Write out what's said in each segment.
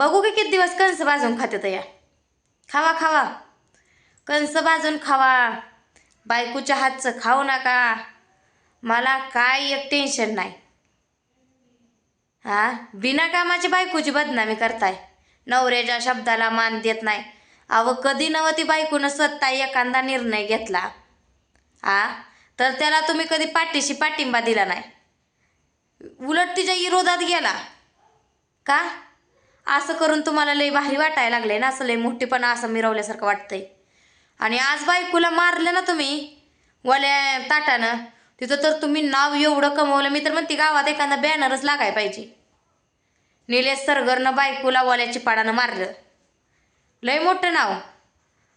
बघू की किती दिवस कंस भाजून खाते या. खावा खावा. कंस भाजून खावा. बायकोच्या हातचं खाऊ नका. मला काय एक टेन्शन नाही. हा? बिना कामाची बायकोची बदनामी करताय. नवऱ्याच्या शब्दाला मान देत नाही. अव कधी नव ती बायकोनं स्वतः एखादा निर्णय घेतला. हा? तर त्याला तुम्ही कधी पाठीशी पाठिंबा दिला नाही. उलट तिच्या विरोधात गेला. का? असं करून तुम्हाला लई भारी वाटायला लागले ना असं लई मोठीपणा असं मिरवल्यासारखं वाटतंय. आणि आज बायकोला मारलं ना तुम्ही वल्या ताटानं तिथं तर तुम्ही नाव एवढं कमवलं मी तर म्हणते गावात एखादा बॅनरच लागाय पाहिजे. निलेश सरगरनं बायकोला वल्याची पाडानं मारलं. लय मोठं नाव.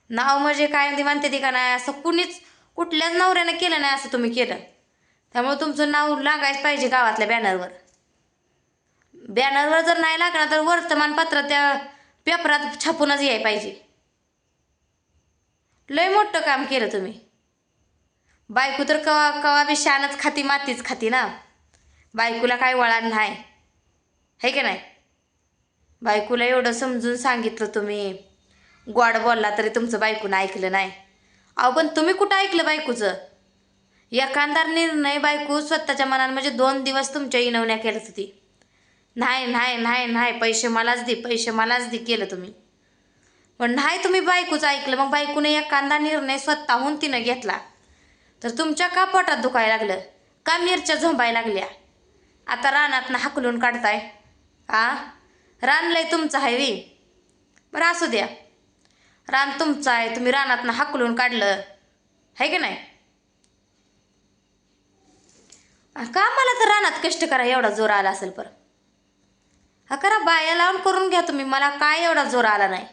नाव म्हणजे काय ती म्हणते ती का नाही असं कुणीच कुठल्याच नवऱ्यानं केलं नाही असं तुम्ही केलं. त्यामुळे तुमचं नाव लागायच पाहिजे गावातल्या बॅनरवर बॅनरवर जर नाही लागणार तर वर्तमानपत्र त्या पेपरात छापूनच याय पाहिजे. लय मोठं काम केलं तुम्ही. बायको तर कवा कवा बी शानच खाती मातीच खाती ना. बायकोला काय वळण नाही. है की नाही? बायकोला एवढं समजून सांगितलं तुम्ही. गोड बोलला तरी तुमचं बायकोनं ऐकलं नाही. अहो पण तुम्ही कुठं ऐकलं बायकोचं? एखादा निर्णय बायको स्वतःच्या मनानं म्हणजे दोन दिवस तुमच्या इनवण्या केलं होती नाही नाही नाही नाही पैसे मलाच दे पैसे मलाच दे केलं तुम्ही. पण नाही तुम्ही बायकोचं ऐकलं मग बायकोने एखादा निर्णय स्वतःहून तिनं घेतला. तर तुमच्या का पोटात दुखायला लागलं? का मिरच्या झोंबायला लागल्या? आता रानातनं हाकलून काढताय. आ? रान लय तुमचं आहे वी. बरं असू द्या. रान तुमचं आहे तुम्ही रानातनं हाकलून काढलं. आहे की नाही? का मला तर रानात कष्ट करा एवढा जोर आला असेल पर करा बाया लावून करून घ्या तुम्ही. मला काय एवढा जोर आला नाही.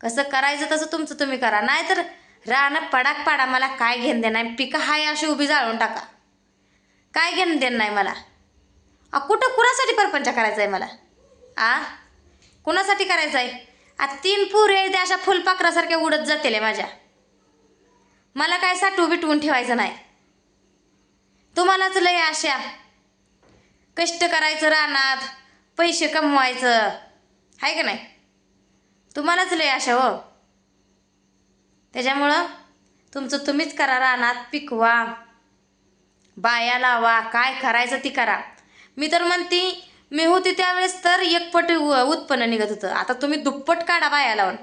कसं करायचं तसं तुमचं तुम्ही करा. नाहीतर राहणं पडाक पाडा मला काय घेणं देणं नाही. पिकं हाय अशी उभी जाळून टाका. काय घेणं देणं नाही मला. आ कुठं कुणासाठी परपंच करायचा आहे मला? आ? कुणासाठी करायचं आहे? आ तीन पुरे आहेत त्या अशा फुलपाखरासारख्या उडत जातील माझ्या. मला काय साठवू बिटवून ठेवायचं नाही. तुम्हालाच लय आशा. कष्ट करायचं रानात. पैसे कमवायचं. आहे का नाही? तुम्हालाच लय आशा हो. त्याच्यामुळं तुमचं तुम्हीच करा रानात पिकवा. बाया लावा काय करायचं ती करा. मी तर म्हणते मी होती त्यावेळेस तर एकपट उत्पन्न निघत होतं. आता तुम्ही दुप्पट काढा बाया लावून.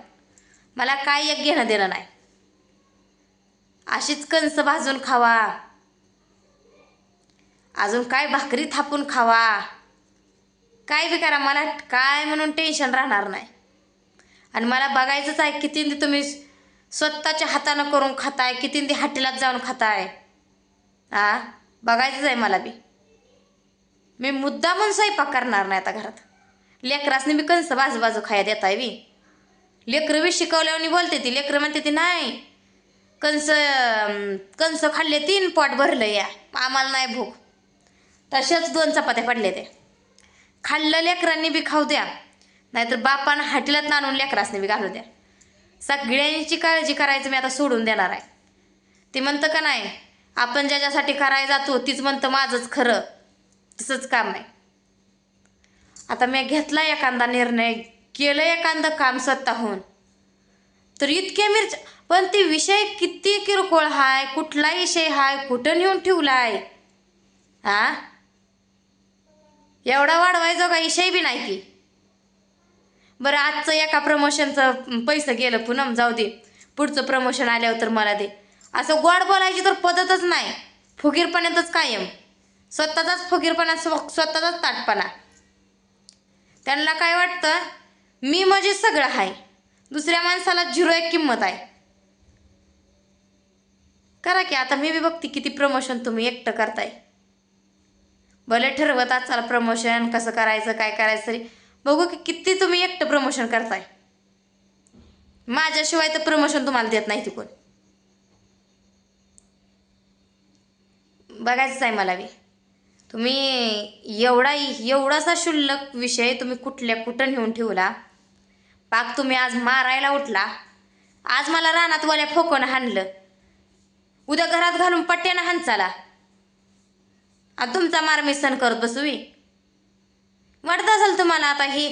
मला काय एक घेणं देणं नाही. अशीच कणसं भाजून खावा. अजून काय भाकरी थापून खावा. काय बी करा मला काय म्हणून टेन्शन राहणार नाही. आणि मला बघायचंच आहे कितींदी तुम्ही स्वतःच्या हातानं करून खाताय कितींदी हॉटेलात जाऊन खाताय. आ? बघायचंच आहे मला बी. मी मुद्दा म्हणून स्वयंपाक करणार नाही आता घरात. लेकरासनी मी कंस बाजू बाजू खाया देत आहे बी. लेकरं बी शिकवल्यावर बोलते ती लेकरं म्हणते ती नाही कंस कंस खाल्ले तीन पॉट भरलं या आम्हाला नाही भूक. तशाच दोन चपात्या पडले ते खाल्लं लेकरांनी बी खाऊ द्या. नाहीतर बापानं हाटीलात नाणून लेकरासनी बी घालू द्या. सगळ्यांची काळजी करायचं मी आता सोडून देणार आहे. ती म्हणतं का नाही आपण ज्याच्यासाठी करायला जातो तीच म्हणतं माझंच खरं. तसंच काम आहे. आता मी घेतला एखादा निर्णय केलं एखादं काम स्वतःहून. तर इतके मिरच पण ती विषय किती किरकोळ हाय कुठला विषय हाय कुठं नेऊन ठेवला आहे आ? एवढा वाढवायचो का विषय बी नाही की. बरं आजचं एका प्रमोशनचं पैसे गेलं पुनम जाऊ दे. पुढचं प्रमोशन आल्यावर तर मला दे. असं गोड बोलायची तर पद्धतच नाही. फुगीरपणातच कायम. स्वतःचाच फुगीरपणा स्व स्वतःचाच ताटपणा. त्यांना काय वाटतं? मी म्हणजे सगळं आहे दुसऱ्या माणसाला झिरो एक किंमत आहे. करा की आता मी बी बघते किती प्रमोशन तुम्ही एकटं करताय. भले ठरवत असाल प्रमोशन कसं करायचं काय करायचं तरी. बघू की किती तुम्ही एकटं प्रमोशन करताय. माझ्याशिवाय तर प्रमोशन तुम्हाला देत नाही ती कोण. बघायचंच आहे मला बी. तुम्ही एवढा एवढासा शुल्लक विषय तुम्ही कुठल्या कुठं नेऊन ठेवला? पाक तुम्ही आज मारायला उठला. आज मला रानात वाल्या फोकून हाणलं. उद्या घरात घालून पट्ट्यानं हाणचाला. तुमचा मार मी सण करत बसवी वाटत असेल तुम्हाला आता ही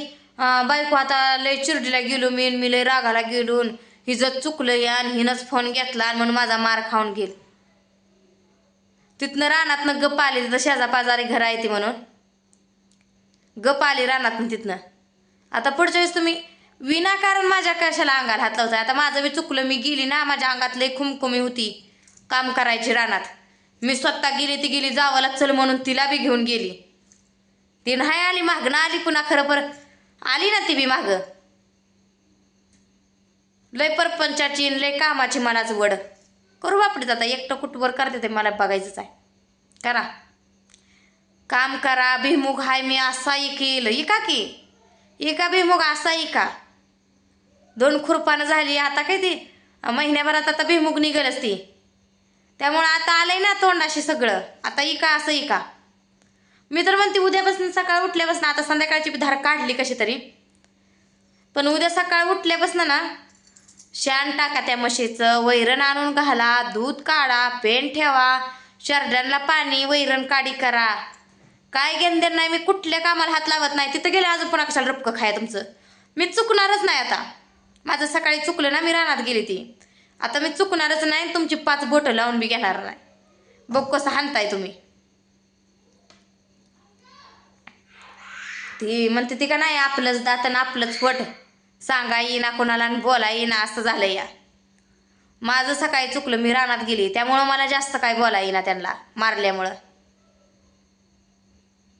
बायको आता लय चिरडीला गेलो मी मी लय रागाला गेलो हिजं चुकलं आणि हिनंच फोन घेतला आणि म्हणून माझा मार खाऊन गेल तिथनं रानातनं गप्प आली तिथं शेजा पाजारी घर आहे ती म्हणून. गप्प आली रानातनं तिथनं. आता पुढच्या वेळेस तुम्ही विनाकारण माझ्या कशाला अंगाला हात लावताय? आता माझं बी चुकलं मी गेली ना माझ्या अंगात लई खुमखुमी होती. काम करायची रानात. मी स्वतः गेली ती गेली जावाला चल म्हणून तिला बी घेऊन गेली. ती नाही आली मागणं आली पुन्हा खरं पर आली ना ती बी मागं. लय परपंचाची लय कामाची मलाच वड. करू बापडीत आता एकटं कुटवर करते ते मला बघायचंच आहे. करा. काम करा भीमुख हाय मी असा इकेल इका की इका भीमुख असा इका दोन खुरपानं झाली आता काय ती? महिन्याभरात आता भीमुख निघलच ती. त्यामुळं आता आलंय ना तोंडाशी सगळं. आता इका असं इका. मी तर म्हणते उद्यापासून सकाळ उठल्यापासून आता संध्याकाळची धार काढली कशी तरी. पण उद्या सकाळ उठल्यापासून ना शान टाका त्या म्हशीचं वैरण आणून घाला दूध काढा पेन ठेवा शरड्यांना पाणी वैरण काडी करा. काय घेणं नाही मी कुठल्या कामाला हात लावत नाही तिथं गेले अजून पुन्हा कशाला रपकं खाय तुमचं. मी चुकणारच नाही आता. माझं सकाळी चुकलं ना मी रानात गेली ती. आता मी चुकणारच नाही तुमची पाच बोटं लावून बी घेणार नाही. बघ कसं हाणताय तुम्ही. ती म्हणते ती का नाही आपलंच दात आणि आपलंच वट. सांगा येईना कोणाला आणि बोला येईना असं झालं या. माझं सकाळी चुकलं मी रानात गेली. त्यामुळं मला जास्त काय बोला येईना त्यांना मारल्यामुळं.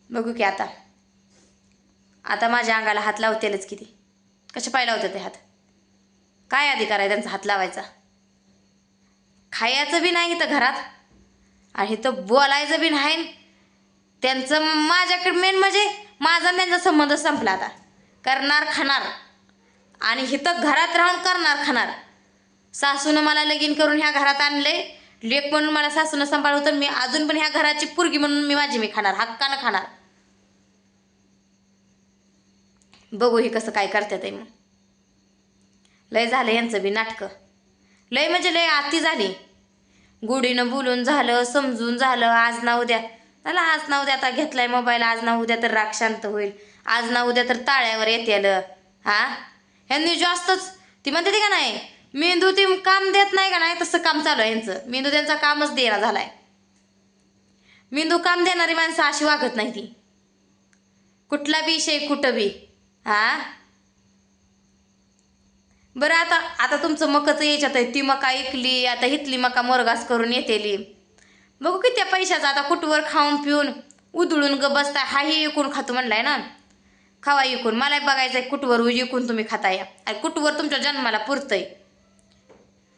बघू की आता. आता माझ्या अंगाला हात लावतेलच किती कसे पाय लावते ते हात? काय अधिकार आहे त्यांचा हात लावायचा? खायचं बी नाही इथं घरात. आणि तर बोलायचं बी नाही. त्यांचं माझ्याकडे मेन म्हणजे माझा त्यांचा संबंध संपला आता. करणार खाणार. आणि इथं घरात राहून करणार खाणार. सासूनं मला लगीन करून ह्या घरात आणले लेक म्हणून मला सासूनं सांभाळलं होतं. मी अजून पण ह्या घराची पुरगी म्हणून मी माझी मी खाणार हक्कानं खाणार. बघू हे कसं काय करतात आहे मग. लय झालं यांचं बी नाटकं. लय म्हणजे लय आती झाली. गुढीनं बोलून झालं समजून झालं आज ना उद्या. त्याला आज ना उद्या आता घेतलाय मोबाईल आज ना उद्या तर राग शांत होईल. आज ना उद्या तर ताळ्यावर येते हा? ह्यांनी जास्तच ती म्हणते का नाही मेंदू ती काम देत नाही का नाही तसं काम चालू आहे यांचं मेंदू त्यांचा कामच देणार झालाय. मेंदू काम देणारी माणसं अशी वागत नाही ती. कुठला बी शे कुठं बी. हा? बरं आता आता तुमचं मकचं याच्यात आहे ती मका ऐकली आता हितली मका मोरगास करून येतेली. बघू किती पैशाचा आता कुटवर खाऊन पिऊन उधळून ग बसताय हाही ऐकून खातो म्हणलाय ना. खावा इकून मला बघायचं आहे कुटवर इकून तुम्ही खाताय. आणि कुटवर तुमच्या जन्माला पुरतंय.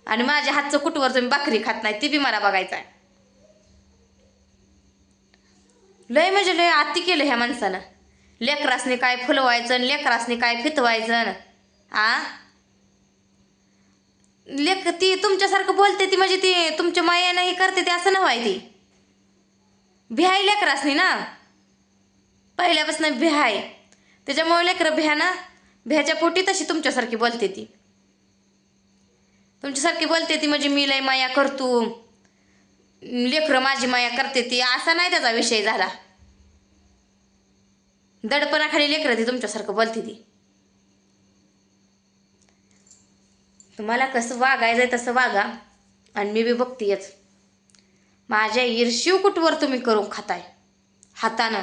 आणि माझ्या हातचं कुटवर तुम्ही भाकरी खात नाही ती बी मला बघायचं आहे. लय म्हणजे लय आती केलं ह्या माणसानं. लेकरासनी काय फुलवायचं आणि लेकरासनी काय फितवायचं आ? लेख ती तुमच्यासारखं बोलते ती म्हणजे ती तुमच्या मायानं हे करते ते असं नव्हाय ती. भिहाय लेकरासनी ना. पहिल्यापासून भिहाय त्याच्यामुळे लेकरं भ्या ना भ्याच्या पोटी तशी तुमच्यासारखी बोलते ती. तुमच्यासारखी बोलते ती म्हणजे मी लय माया करतो. लेकरं माझी माया करते ती. असा नाही त्याचा विषय झाला. दडपणाखाली लेकरं ती तुमच्यासारखं बोलते ती. तुम्हाला कसं वागायचं आहे तसं वागा आणि मी बी बघतीयच. माझ्या ईर्ष्यू कुठवर तुम्ही करून खाताय? हातानं.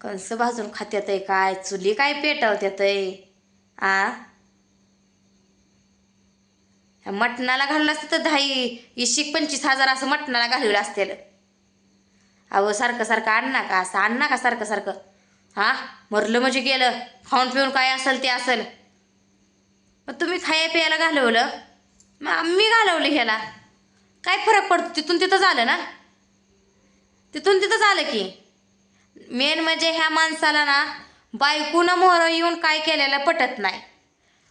कंस भाजून खात्यात आहे काय? चुली काय पेटवत्यात आहे आ मटणाला घाललं असतं तर दहाही इशिक पंचवीस हजार असं मटणाला घालवलं असतेल. अहो सारखं सारखं आणणा का असं आणणा का सारखं सारखं. हां? मरलं म्हणजे गेलं. खाऊन पिऊन काय असेल ते असेल. मग तुम्ही खाया प्यायला घालवलं. मग मी घालवलं ह्याला. काय फरक पडतो? तिथून तिथं झालं ना? तिथून तिथं झालं की. मेन म्हणजे ह्या माणसाला ना बायकूनं मोहरं येऊन काय केलेलं पटत नाही.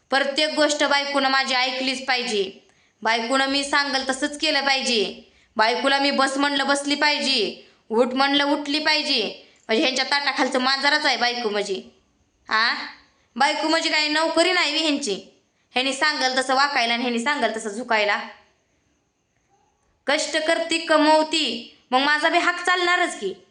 प्रत्येक गोष्ट बायकूनं माझी ऐकलीच पाहिजे. बायकूनं मी सांगल तसंच केलं पाहिजे. बायकोला मी बस म्हणलं बसली पाहिजे. उठ म्हणलं उठली पाहिजे. म्हणजे ह्यांच्या ताटाखालचं मांजराच आहे बायको म्हणजे. आ? बायको म्हणजे काही नोकरी नाही ह्यांची. ह्याने सांगल तसं वाकायला आणि ह्याने सांगल तसं झुकायला. कष्ट करती कमवती मग माझा बी हाक चालणारच की.